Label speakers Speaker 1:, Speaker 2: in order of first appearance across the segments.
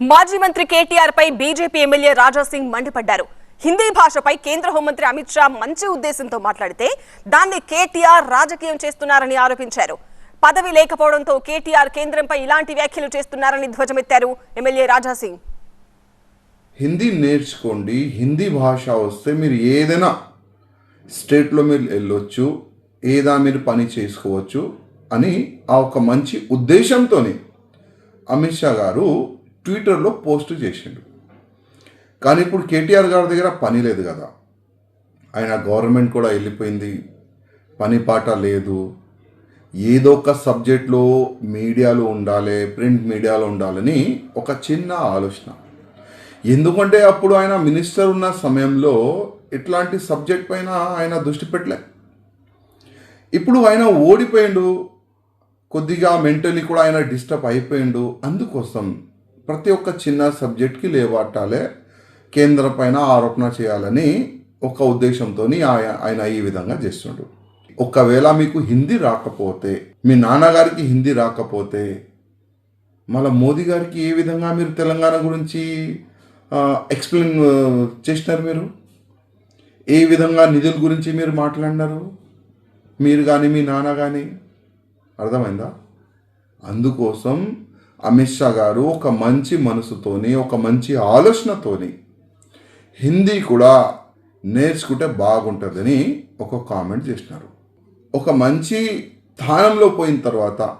Speaker 1: మాజీ మంత్రి కేటీఆర్ పై బీజేపీ ఎమ్మెల్యే రాజా సింగ్ మండిపడ్డారు. హిందీ భాషపై కేంద్ర హోంమంత్రి అమిత్ షా మంచి ఉద్దేశంతో మాట్లాడితే దాన్ని కేటీఆర్ రాజకీయం చేస్తున్నారని ఆరోపించారు. పదవి లేకపోవడంతో కేటీఆర్ కేంద్రంపై ఇలాంటి వ్యాఖ్యలు చేస్తున్నారని ధ్వజమెత్తారు ఎమ్మెల్యే రాజా సింగ్.
Speaker 2: హిందీ నేర్చుకోండి హిందీ భాష వస్తే మీరు ఏదైనా స్టేట్లో మీరు వెళ్ళొచ్చు ఏదా మీరు పని చేసుకోవచ్చు అని ఆ ఒక మంచి ఉద్దేశంతోనే అమిత్ షా గారు ట్విట్టర్లో పోస్ట్ చేసిండు. కానీ ఇప్పుడు కేటీఆర్ గారి దగ్గర పని లేదు కదా. ఆయన గవర్నమెంట్ కూడా వెళ్ళిపోయింది. పని పాట లేదు. ఏదో ఒక సబ్జెక్ట్లో మీడియాలో ఉండాలి ప్రింట్ మీడియాలో ఉండాలని ఒక చిన్న ఆలోచన. ఎందుకంటే అప్పుడు ఆయన మినిస్టర్ ఉన్న సమయంలో ఇట్లాంటి సబ్జెక్ట్ పైన ఆయన దృష్టి పెట్టలే. ఇప్పుడు ఆయన ఓడిపోయిండు. కొద్దిగా మెంటలీ కూడా ఆయన డిస్టర్బ్ అయిపోయిండు. అందుకోసం ప్రతి ఒక్క చిన్న సబ్జెక్ట్కి లేవాటాలే కేంద్రం పైన ఆరోపణ చేయాలని ఒక ఉద్దేశంతో ఆయన ఈ విధంగా చేస్తుండు. ఒకవేళ మీకు హిందీ రాకపోతే మీ నాన్నగారికి హిందీ రాకపోతే మళ్ళీ మోదీ గారికి ఏ విధంగా మీరు తెలంగాణ గురించి ఎక్స్ప్లెయిన్ చేసినారు మీరు? ఏ విధంగా నిధుల గురించి మీరు మాట్లాడినారు? మీరు కానీ మీ నాన్న కానీ అర్థమైందా? అందుకోసం అమిత్ షా గారు ఒక మంచి మనసుతోని ఒక మంచి ఆలోచనతోని హిందీ కూడా నేర్చుకుంటే బాగుంటుందని ఒక కామెంట్ చేసినారు. ఒక మంచి స్థానంలో పోయిన తర్వాత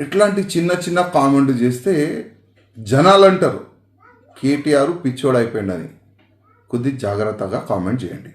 Speaker 2: ఇట్లాంటి చిన్న చిన్న కామెంట్ చేస్తే జనాలు అంటారు కేటీఆర్ పిచ్చోడైపోయిందని కొద్ది జాగ్రత్తగా కామెంట్ చేయండి.